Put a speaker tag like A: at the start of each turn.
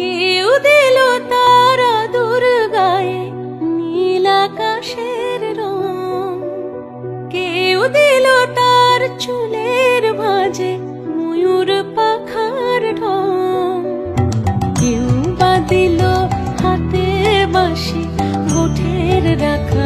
A: কেউ দিল তারা দুর্গায় নীল আকাশের রং। কেউ দিল তার চুলের মাঝে ময়ূর পাখার ঢং। কেউ বা দিল হাতে বাসি গোঠের রাখা